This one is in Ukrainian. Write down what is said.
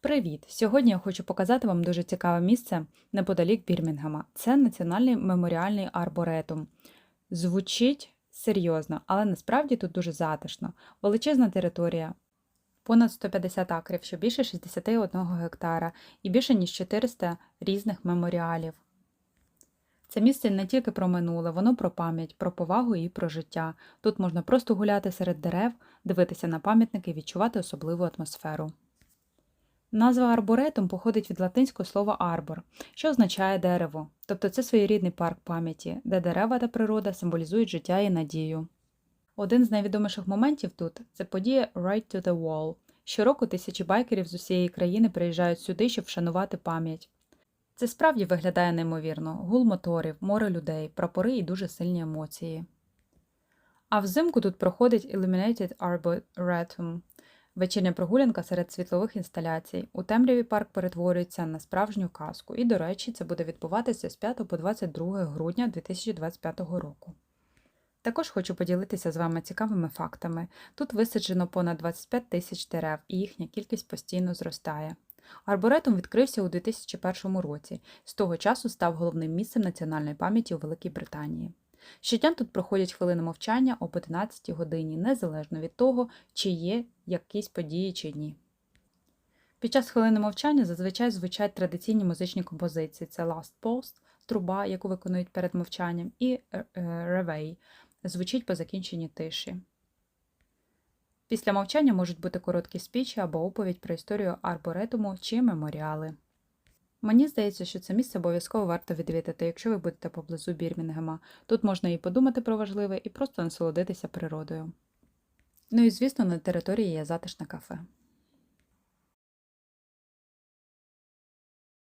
Привіт! Сьогодні я хочу показати вам дуже цікаве місце неподалік Бірмінгема. Це Національний меморіальний арборетум. Звучить серйозно, але насправді тут дуже затишно. Величезна територія, понад 150 акрів, що більше 61 гектара, і більше ніж 400 різних меморіалів. Це місце не тільки про минуле, воно про пам'ять, про повагу і про життя. Тут можна просто гуляти серед дерев, дивитися на пам'ятники і відчувати особливу атмосферу. Назва арборетум походить від латинського слова арбор, що означає дерево, тобто це своєрідний парк пам'яті, де дерева та природа символізують життя і надію. Один з найвідоміших моментів тут це подія Right to the Wall. Щороку тисячі байкерів з усієї країни приїжджають сюди, щоб вшанувати пам'ять. Це справді виглядає неймовірно: гул моторів, море людей, прапори і дуже сильні емоції. А взимку тут проходить Illuminated Arboretum – Вечірня прогулянка серед світлових інсталяцій. У темряві парк перетворюється на справжню казку, і, до речі, це буде відбуватися з 5 по 22 грудня 2025 року. Також хочу поділитися з вами цікавими фактами. Тут висаджено понад 25 тисяч дерев, і їхня кількість постійно зростає. Арборетум відкрився у 2001 році, з того часу став головним місцем національної пам'яті у Великій Британії. Щодня тут проходять хвилини мовчання об 11 годині, незалежно від того, чи є якісь події чи ні. Під час хвилини мовчання зазвичай звучать традиційні музичні композиції: це Last Post, труба, яку виконують перед мовчанням, і ревей звучить по закінченні тиші. Після мовчання можуть бути короткі спічі або оповідь про історію арборетуму чи меморіали. Мені здається, що це місце обов'язково варто відвідати, якщо ви будете поблизу Бірмінгема. Тут можна і подумати про важливе, і просто насолодитися природою. Ну і звісно, на території є затишне кафе.